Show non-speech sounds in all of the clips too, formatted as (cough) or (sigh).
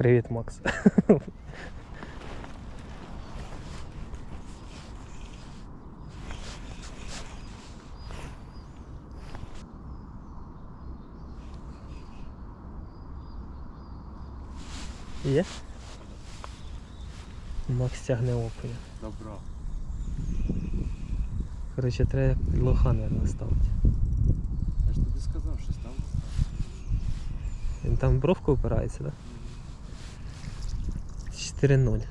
Привіт, Макс. Є? Макс тягне окуня. Добро. Коротше, треба лоха, мабуть, ставити. Я ж тобі сказав, що там. Він там бровку опирається, так? Да? 4-0.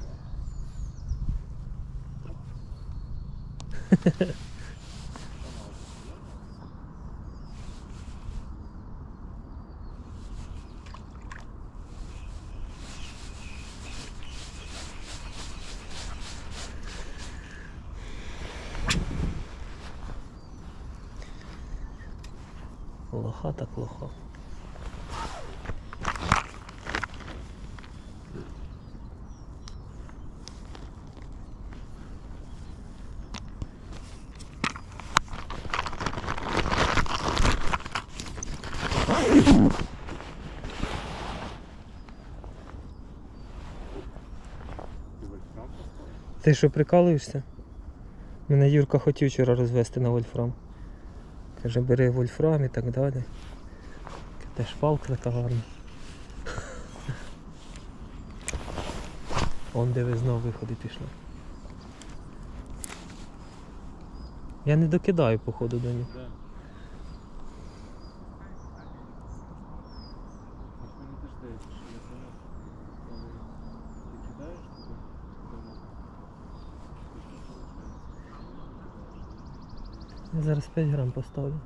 Лоха так лоха. Ти що прикалуєшся? Мене Юрка хотів вчора розвести на вольфрам. Каже, бери вольфрам і так далі. Теж фалк така гарна. Он диви знову виходи пішли. Я не докидаю, походу, до них. Да. От мені теж здається, що я поняв, коли ти кидаєш туди, то воно точно виходить. Я зараз 5 грам поставлю.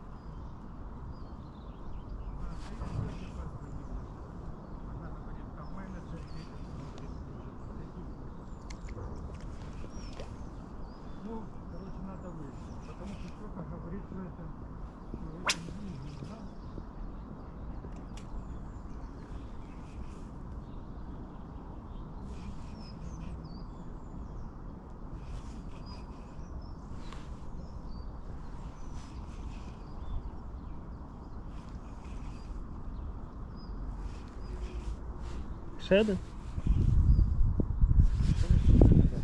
Ще один?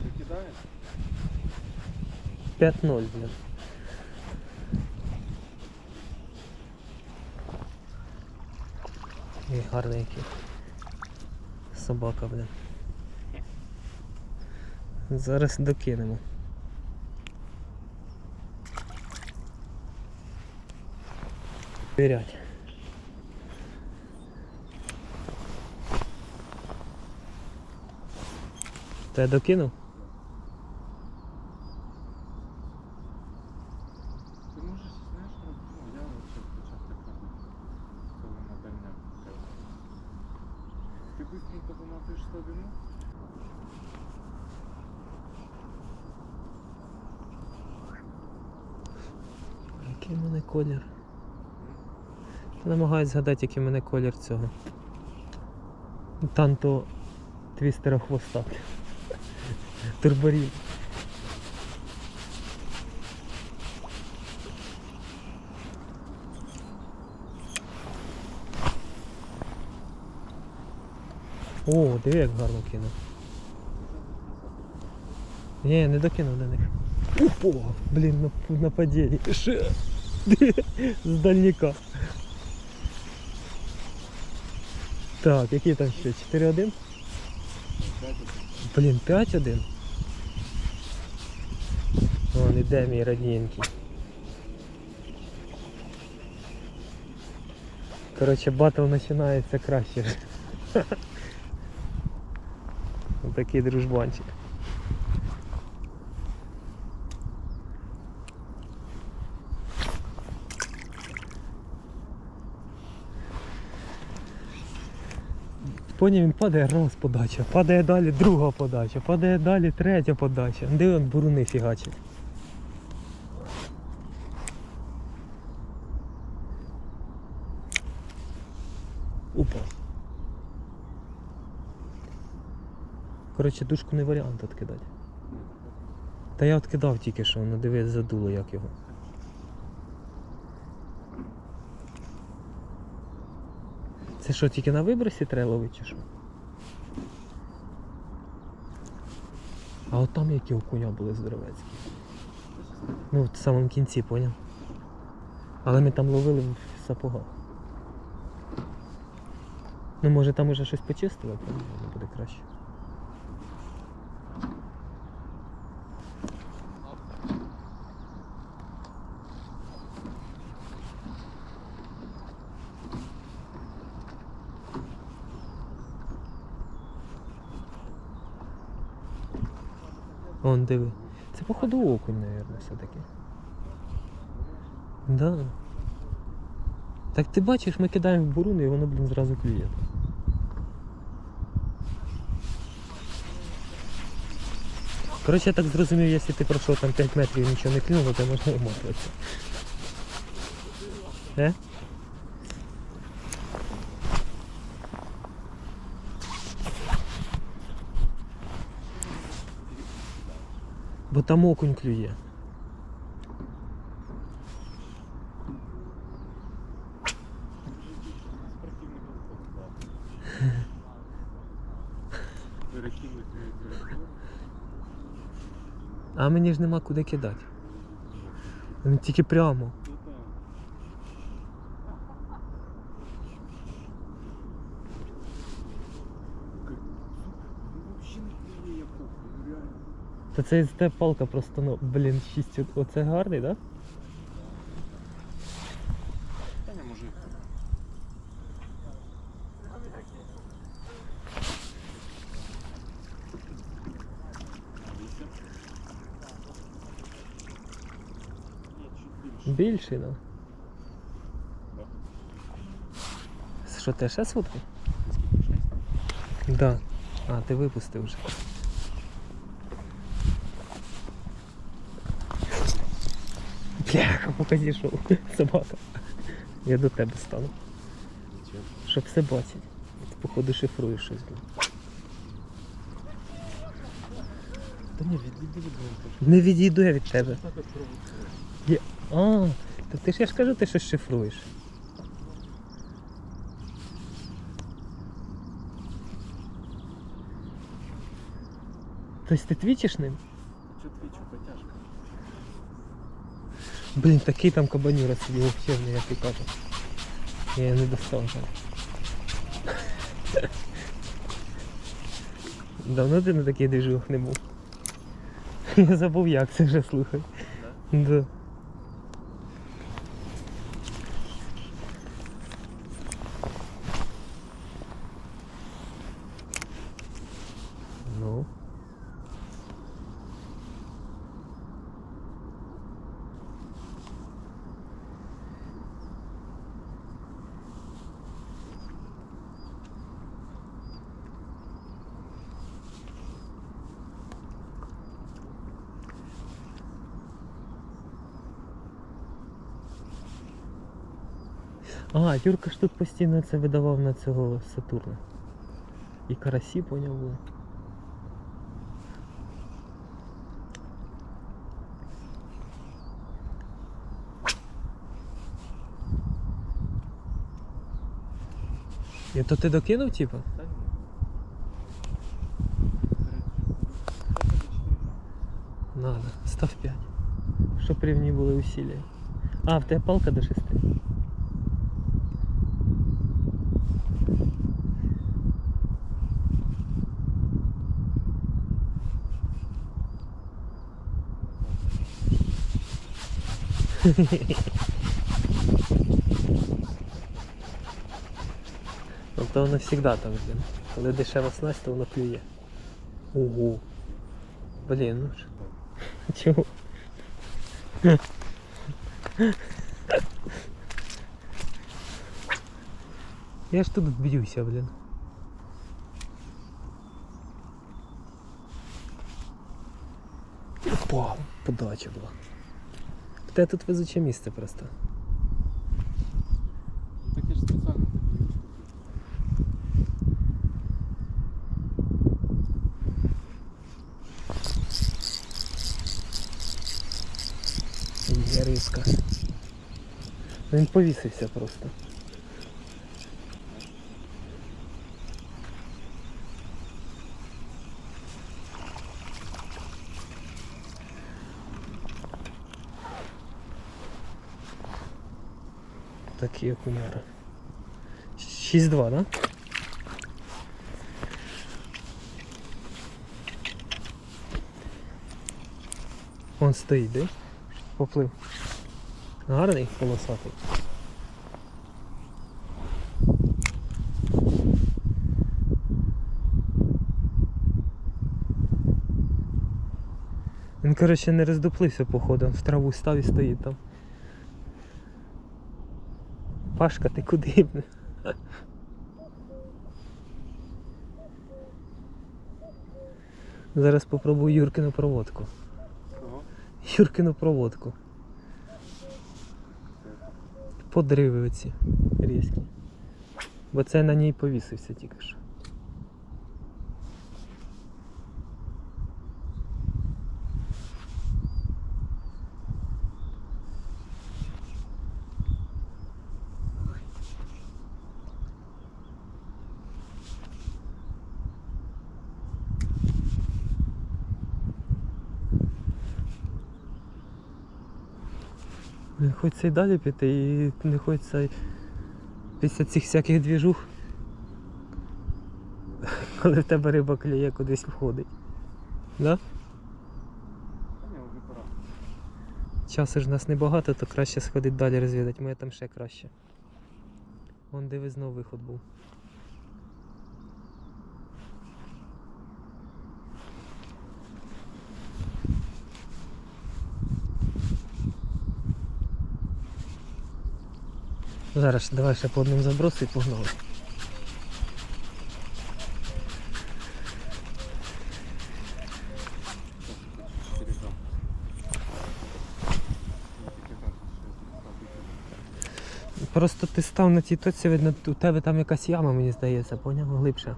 Ти кидаєш? 5-0, блін. І гарний який. Собака, блін. Зараз докинемо. Вірять. Та я докинув? Ти можеш, знаєш, ну, ну, я вообще почав так робити, коли на дальняк. Ти быстренько заматуєш слабину, Який в мене колір? Намагаюсь згадати, який в мене колір цього. Танто твістера хвоста. Турборів. О, диви, як гарно кинув. Ні, не докинув до них. Опа! Блін, на нападіння. Ще. З дальніка. Так, який там ще? 4-1? опять Блін, 5-1. Вон іде мій родненький. Коротше, батл починається краще. (laughs) Такий дружбанчик. Поняв, він падає раз подача, падає далі друга подача, падає далі третя подача. Де він буруни фігачить? Опа. Коротше, дужку не варіант відкидати. Та я відкидав тільки що, ну дивись, задуло як його. Це що, тільки на вибросі треба ловити чи що? А от там які окуня були здоровецькі. Ну, в самому кінці, поняв. Але ми там ловили в сапогах. Ну, може там уже щось почистили, то воно буде краще. Диви. Це походу окунь, мабуть, все-таки. Да. Так ти бачиш, ми кидаємо в буруни і воно, блін, зразу клює. Коротше, я так зрозумів, якщо ти пройшов там 5 метрів і нічого не клюнуло, то можна вмотуватися. Е? Бо там окунь клює. А мені ж нема куди кидати. Тільки прямо. Ну так. Как- Ну вообще не клює, я похуй, ну реально. Та це те палка просто, ну, блін, 6. Оце гарний, так? Да? Та не більше. Більший, ну. Да. Що ти ще сутки? Шесть? Да. А, ти випустив вже. Поки зійшов. (laughs) Собака. Я до тебе стану. Щоб все бачить. Ти походу шифруєш щось. Та ні, відійди від мене. Не відійду я від тебе. Я... А, то ти ж я ж кажу, ти щось шифруєш. Тобто ти твічиш ним? Блін, такий там кабанюра сидів, вообще не як ти кажу. Я не достав жаль. Давно ти на таких движух не був. Я забув як це вже слухай. Да. Ну. А, Юрка ж тут постійно це видавав на цього Сатурна. І карасі по ньому були. І то ти докинув, типу? Надо. Став 5. Щоб рівні були усилия. А, в тебе палка до 6. (laughs) Тобто воно завжди так, блін. Коли дешева снасть, то воно клює. Ого. Блін, ну ж. (laughs) Чого? (laughs) Я ж тут б'юся, блін. Опа, подача була. Тебе тут везуче місце просто. Таке ж спеціально тобі. Є риска. Він повісився просто. Такі окуляри. 6-2, да? Он стоїть, де? Поплив. Гарний полосатий. Він, коротше, не роздуплився, походу, в траву став і стоїть там. Пашка, ти куди? Зараз попробую Юркину проводку. Кого? Юркину проводку. Подриви оці різкі. Бо це на ній повісився тільки що. Не хочеться й далі піти, і не хочеться після цих всяких двіжух, (laughs) коли в тебе риба клює кудись входить. Да? Часу ж в нас небагато, то краще сходити далі розвідати. Моє там ще краще. Вон диви знов виход був. Зараз давай ще по одному забросу і погнали. Просто ти став на тій точці, видно, у тебе там якась яма, мені здається, поняв? Глибше.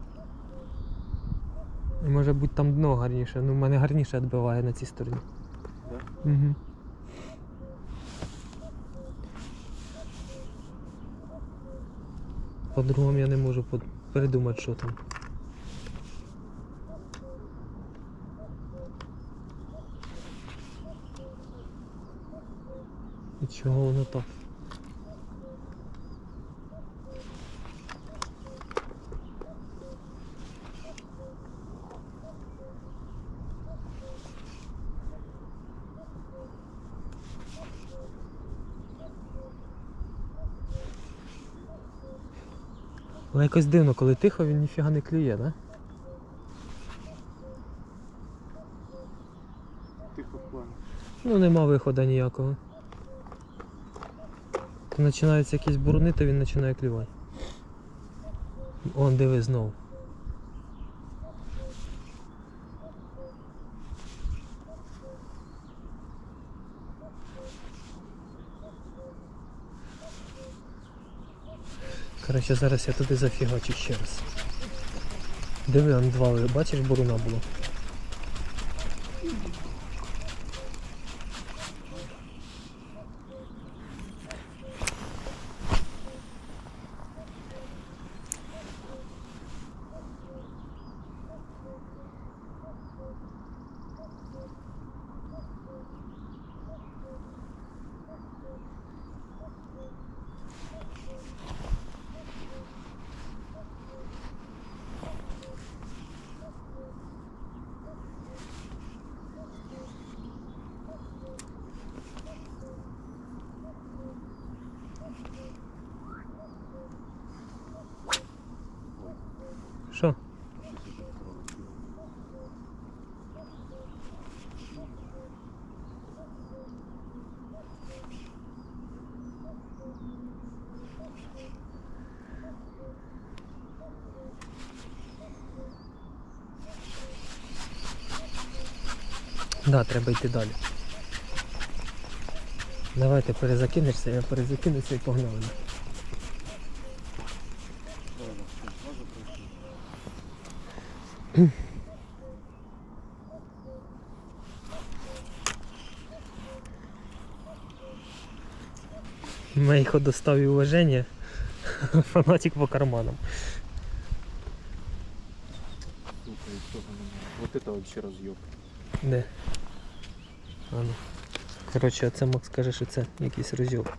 І Може бути там дно гарніше. Ну, в мене гарніше відбиває на цій стороні. Да? Угу. По-другому я не можу придумати, що там. І чого воно так? Але якось дивно, коли тихо, він ніфіга не клює, да? Тихо в плані. Ну нема виходу ніякого. Починаються якісь бурни, то він починає клювати. Он диви знов. Коротше, зараз я туди зафігачу ще раз. Диви, андвали, два, бачиш, буруна було. Що? Да, треба йти далі. Давайте перезакинешся, я перезакинуся і погнали. Може достав і уваження. Фанатик по карманам. І цього немає. Вот это вообще разъеб. А ну. Коротше, це Макс каже, що це якийсь розйоб.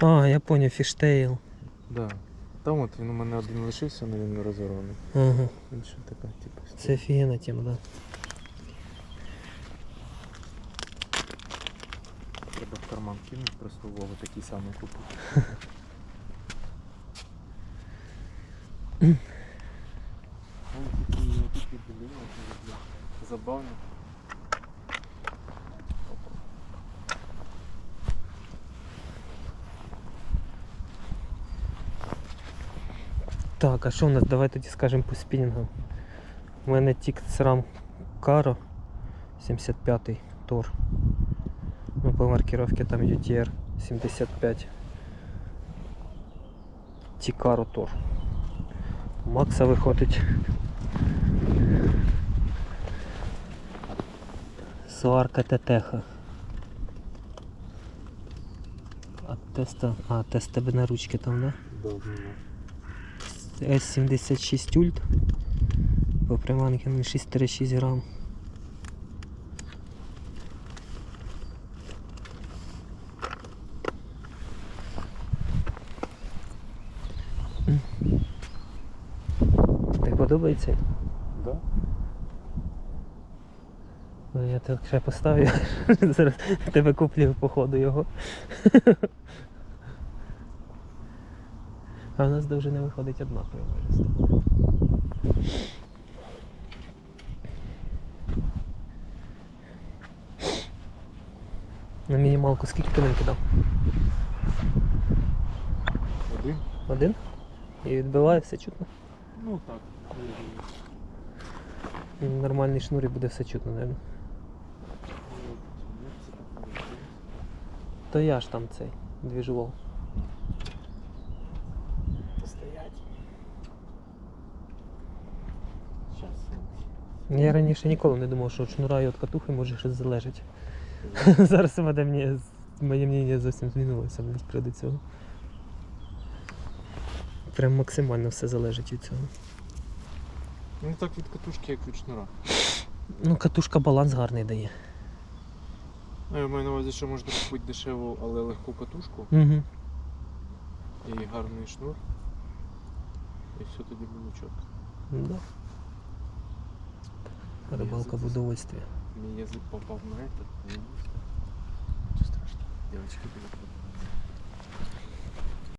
А, я поняв, фіштейл. Да. Там от він у мене один лишився, але він не розорваний. Ага. Інша така, типу. Це офігенна тема, да. Треба в карман кинути, просто Вова такий самий купив. (laughs) Ой, такі, такі, блін, це, бля, забавно. Опа. Так, а що у нас? Давай тоді скажемо по спінінгам. У мене тік SRAM Caro 75-й Тор. Ну, по маркировке там UTR 75. Тікаро Тор. Макса виходить. Сварка Тетеха. А теста. А, тест тебе на ручки там, да? Давно. С76 ульт. По приманке на 6,6 грам. Тобі подобається? Да? Ну, я так ще поставлю. Зараз тебе куплю по ходу його. А в нас довжина виходить однаково майже з тобою. На мінімалку скільки ти ним кидав? Один? Один? І відбиває все чутно. Ну так. Нормальний шнур і буде все чутно, мабуть. То я ж там цей двіжував. Я раніше ніколи не думав, що від шнура і від катухи може щось залежить. (laughs) Зараз мене моє мнення зовсім змінилося проти цього. Прям максимально все залежить від цього. Ну так від катушки, як від шнура. Ну, катушка баланс гарний дає. А я маю на увазі, що можна купити дешеву, але легку катушку Угу. і гарний шнур. І все тоді буде чітко. Да. Рибалка в удовольствие. Мне язык попал на этот. ну, Ничего страшного. Девочки будут.